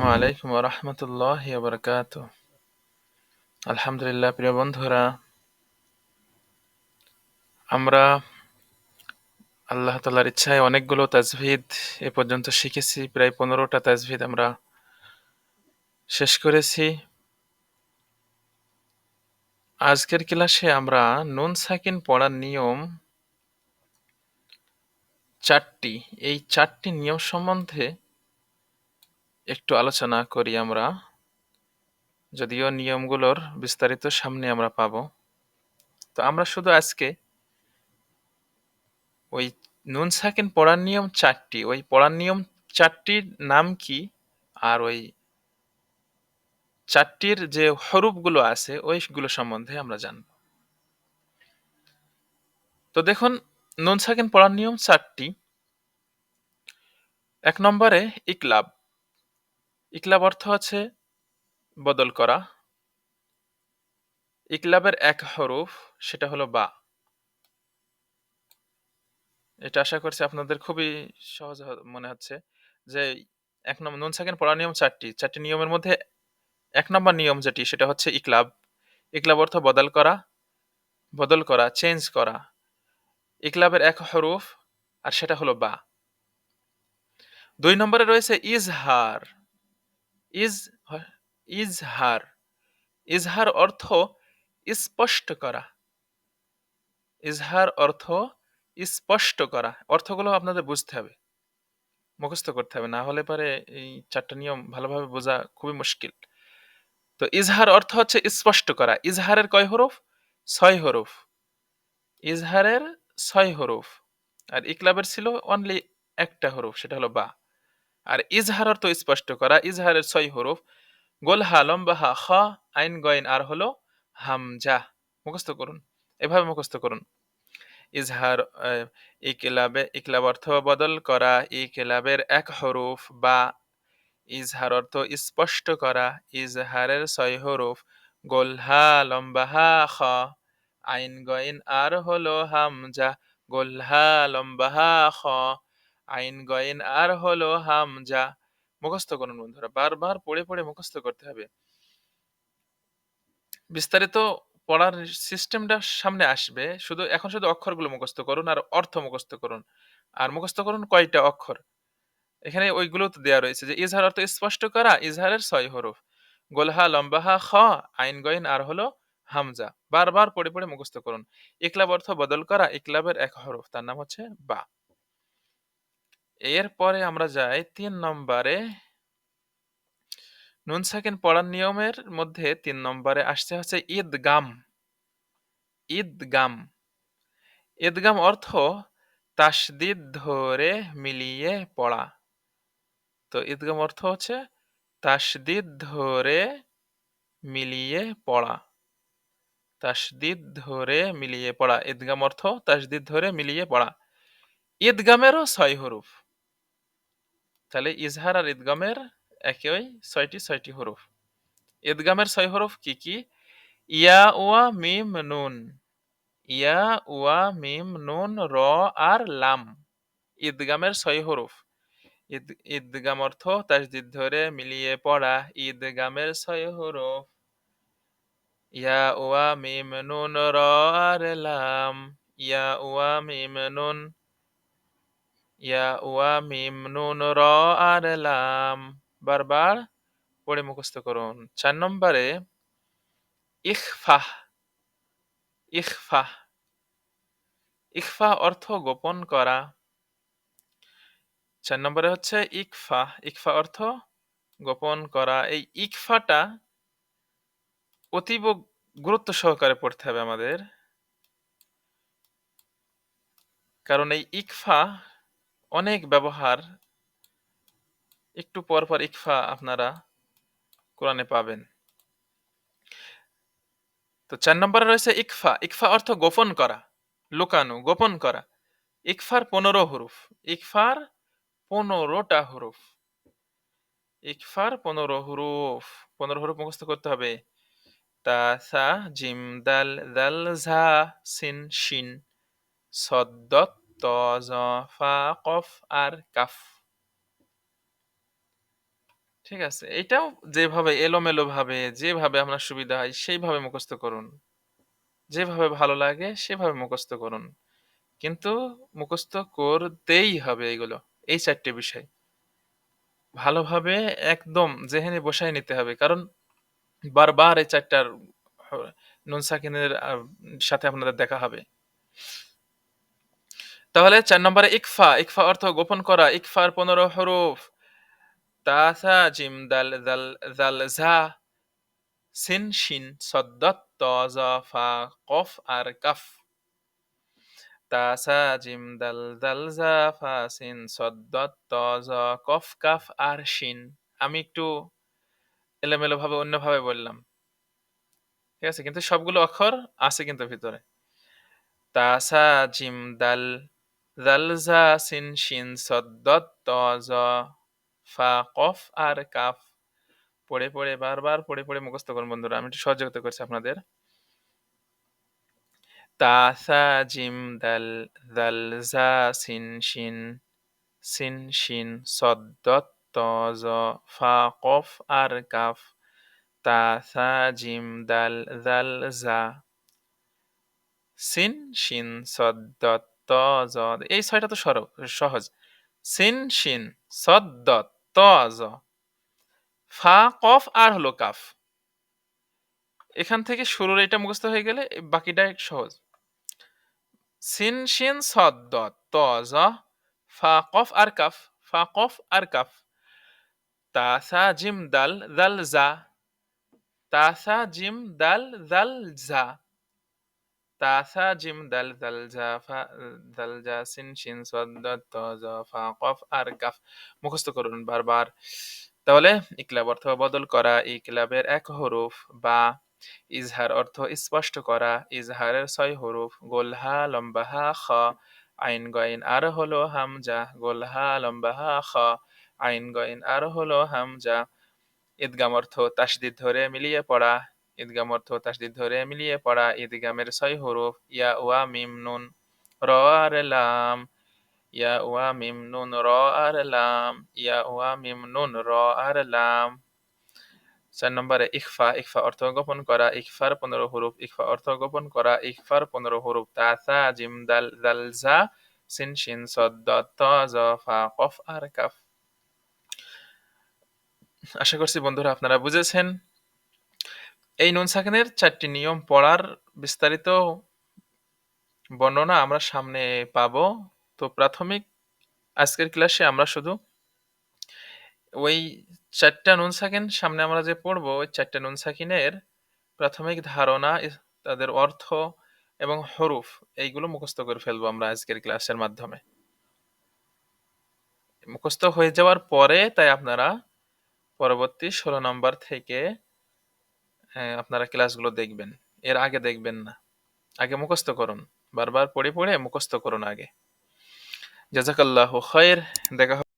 আসসালামু আলাইকুম রহমতুল্লাহ বরকাত আলহামদুলিল্লাহ, প্রিয় বন্ধুরা, আমরা আল্লাহ তালার ইচ্ছায় অনেকগুলো তাজভিদ এ পর্যন্ত শিখেছি, প্রায় পনেরোটা তাজভিদ আমরা শেষ করেছি। আজকের ক্লাসে আমরা নুন সাকিন পড়ার নিয়ম চারটি। এই চারটি নিয়ম সম্বন্ধে একটু আলোচনা করি আমরা। যদিও নিয়মগুলোর বিস্তারিত সামনে আমরা পাব। তো আমরা শুধু আজকে ওই নুন সাকিন পড়ার নিয়ম চারটি, ওই পড়ার নিয়ম চারটির নাম কি? আর ওই চারটির যে হরুপগুলো আছে, ওইগুলো সম্বন্ধে আমরা জানব। তো দেখুন, নুন সাকিন পড়ার নিয়ম চারটি। এক নম্বরে ইকলাব। ইকলাব অর্থ হচ্ছে বদল করা। ইকলাবের এক হরফ, সেটা হলো বা। এটা আশা করছি আপনাদের খুবই সহজ মনে হচ্ছে যে এক নম্বর নুন সাকিন পড়ার নিয়ম চারটি। চারটি নিয়মের মধ্যে এক নম্বর নিয়ম যেটি, সেটা হচ্ছে ইকলাব। ইকলাব অর্থ বদল করা বদল করা চেঞ্জ করা। ইকলাবের এক হরফ আর সেটা হলো বা। দুই নম্বরে রয়েছে ইজহার। ইজ ইজহার। ইজহার অর্থ স্পষ্ট করা। ইজহার অর্থ স্পষ্ট করা। অর্থগুলো আপনাদের বুঝতে হবে। মুখস্থ করতে হবে। না হলে পরে এই চারটা নিয়ম ভালোভাবে বোঝা খুবই মুশকিল। তো ইজহার অর্থ হচ্ছে স্পষ্ট করা। ইজহারের কয় হরফ? ছয় হরফ। ইজহারের ছয় হরফ। আর ইকলাবের ছিল অনলি একটা হরফ, সেটা হলো বা। আর ইজহার অর্থ স্পষ্ট করা, ইজহারের ছয় হরফ গোলহা লম্বাহা খ, আইন গয়েন আর হলো হামজা। মুখস্থ করুন, এভাবে মুখস্থ করুন। ইজহার ইকলাবে, ইকলাব অর্থ বদল করা, ইকলাবের এক হরফ, বা ইজহার অর্থ স্পষ্ট করা, ইজহারের ছয় হরফ গোলহা লম্বাহা খ, আইন গইন আর হলো হামজা গোলহা লম্বাহা খ আইন গইন আর হলো হামজা মুখস্থ করুন বন্ধুরা, বারবার পড়ে পড়ে মুখস্থ করতে হবে। বিস্তারিত পড়ার সিস্টেমটা সামনে আসবে, শুধু এখন শুধু অক্ষরগুলো মুখস্থ করুন আর অর্থ মুখস্থ করুন। আর মুখস্থ করুন কয়টা অক্ষর? এখানে ওইগুলো তো দেওয়া রয়েছে যে ইজহার অর্থ স্পষ্ট করা, ইজহারের ছয় হরফ। গোলহা, লম্বাহা, খ, আইন গইন আর হলো হামজা। বারবার পড়ে পড়ে মুখস্থ করুন। ইকলাব অর্থ বদল করা, ইকলাবের এক হরফ, তার নাম হচ্ছে বা। এরপরে আমরা যাই তিন নম্বরে। নুন সাকিন পড়ার নিয়মের মধ্যে তিন নম্বরে আসছে হচ্ছে ঈদগাম। ঈদগাম। ঈদগাম অর্থ তাসদিদ ধরে মিলিয়ে পড়া। তো ঈদগাম অর্থ হচ্ছে তাসদিদ ধরে মিলিয়ে পড়া। তাসদিদ ধরে মিলিয়ে পড়া। ঈদগাম অর্থ তাসদিদ ধরে মিলিয়ে পড়া। ঈদগামেরও ছয় হরুফ। তাহলে ইজহার আর ঈদগামের একই ছয়টি ছয়টি হরুফ। ঈদগামের ছয় হরুফ কি কি? ইয়া ওয়া মিম, নুন। ইয়া ওয়া মিম, নুন, র আর লাম। ঈদগামের ছয় হরুফ। ঈদ, ঈদগাম অর্থ তাসদিদ ধরে মিলিয়ে পড়া। ঈদগামের ছয় হরুফ। ইয়া ওয়া মিম, নুন, র আর লাম। ইয়া ওয়া মিম, নুন ইয়া নুন র আর লাম বারবার পড়ে মুখস্থ করুন চার নম্বরে ইখফাহ ইখফাহ ইখফা অর্থ গোপন করা চার নম্বরে হচ্ছে ইকফা ইকফা অর্থ গোপন করা এই ইকফাটা অতীব গুরুত্ব সহকারে পড়তে হবে আমাদের। কারণ এই ইকফা অনেক ব্যবহার একটু পর পর ইকফা আপনারা কোরআনে পাবেন। তো চার নম্বরে রয়েছে ইকফা। ইকফা অর্থ গোপন করা, লুকানো, গোপন করা। ইকফার পনেরো হরুফ। ইকফার পনেরোটা হরুফ। ইকফার পনেরো হরুফ। পনেরো হরুফ মুখস্থ করতে হবে। তা, সা, জিম, দাল দাল, ঝা, সিন, শিন, সদ্দত ত জ আর কাফ ঠিক আছে? এটাও যেভাবে এলোমেলোভাবে, যেভাবে আপনার সুবিধা হয়, সেইভাবে মুখস্থ করুন। যেভাবে ভালো লাগে, সেভাবে মুখস্থ করুন। কিন্তু মুখস্থ করতেই হবে এগুলো। এই ৪ টে বিষয়। ভালোভাবে একদম জেহেনে বসায় নিতে হবে। কারণ বারবার এই ৪ টার হ, নুন সাকিনের সাথে আপনাদের দেখা হবে। তাহলে চার নম্বরে ইকফা। ইকফা অর্থ গোপন করা। ইকফার ১৫ হরফ। তা, সা, জিম, দাল, জাল, জাল, ঝা, সিন, শিন, সদ, দত, ত, জ, ফা, কফ আর কাফ। তা, সা, জিম, দাল, জাল, ঝা, ফা, সিন, সদ, দত, ত, জ, কফ, কাফ আর শিন। আমি একটু এলোমেলোভাবে অন্যভাবে বললাম। ঠিক আছে? কিন্তু সবগুলো অক্ষর আছে কিন্তু ভিতরে। তা, সা, জিম, দাল, জাল, ঝা, সিন, শিন, সদ, দত, ত, জ, ফা, কফ আর কাফ। পড়ে, পড়ে বারবার পড়ে, পড়ে মুখস্থ করুন বন্ধুরা। আমি একটু সহযোগিতা করছি আপনাদের। তা, সা, জিম, দাল, ঝা, সিন, শিন, সিন, শিন, সদ, দত, ত, জ, ফা, কফ আর কাফ। তা, সা, জিম, দাল, ঝা, সিন, শিন, সদ, দত, জ। এই ৬ টা তো সর সহজ। সিন, শিন, সদ, ত, জ। ফা, কফ আর হলো কাফ। এখান থেকে শুরুর এটা মুখস্থ হয়ে গেলে বাকিটা সহজ। সিন, শিন, সদ, দত, ত, জ, ফা, কফ আর কাফ। ফা, কফ আর কাফ। তা, সা, জিম, দাল, জাল, জা। তা, সা, জিম, দাল, জাল, ঝা। তা, সা, জিম, দাল, জাল, ঝা, ফা, দাল, জা, সিন, শিন, সদ, দত, ত, জ, ফা, কফ আর কাফ। মুখস্থ করুন বারবার। তাহলে ইকলাব অর্থ বদল করা। ইকলাবের এক হরফ বা ইজহার অর্থ স্পষ্ট করা। ইজহারের ৬ হরফ গোল লম্বাহা খ। আইন গইন আর হলো হামজা। গোল হা, লম্বা হা, খ। আইন গইন আর হলো হামজা। ইদগাম অর্থ তাসদিদ ধরে মিলিয়ে পড়া। ইদগাম অর্থ তাসদিদ ধরে মিলিয়ে পড়া। ইদগামের ৬ হরফ ইয়া, ওয়া, মিম, নুন, র আর লাম। ইয়া, ওয়া, মিম, নুন, র আর লাম। ইয়া, ওয়া, মিম, নুন, র আর লাম। চার নম্বরে ইখফা। ইখফা অর্থ গোপন করা। ইখফার ১৫ হরফ। ইখফা অর্থ গোপন করা। ইখফার ১৫ হরফ তা, সা, জিম, দাল, ঝা, সিন, শিন, সদ, দত, ত, জ, ফা, কফ আর কাফ। আশা করছি বন্ধুরা আপনারা বুঝেছেন। এই নুন সাকিনের ৪ টি নিয়ম পড়ার বিস্তারিত বর্ণনা আমরা সামনে পাব তো প্রাথমিক আজকের ক্লাসে আমরা শুধু ওই ৪ টা নুন সাকিন সামনে আমরা যে পড়ব ওই ৪ টা নুন সাকিনের প্রাথমিক ধারণা, তাদের অর্থ এবং হরুফ এইগুলো মুখস্থ করে ফেলব আমরা আজকের ক্লাসের মাধ্যমে। মুখস্থ হয়ে যাওয়ার পরে তাই আপনারা পরবর্তী ১৬ নম্বর থেকে আপনারা ক্লাসগুলো দেখবেন। এর আগে দেখবেন না। আগে মুখস্ত করুন। বারবার পড়ে, পড়ে মুখস্ত করুন আগে। জাজাকাল্লাহ খয়ের দেখা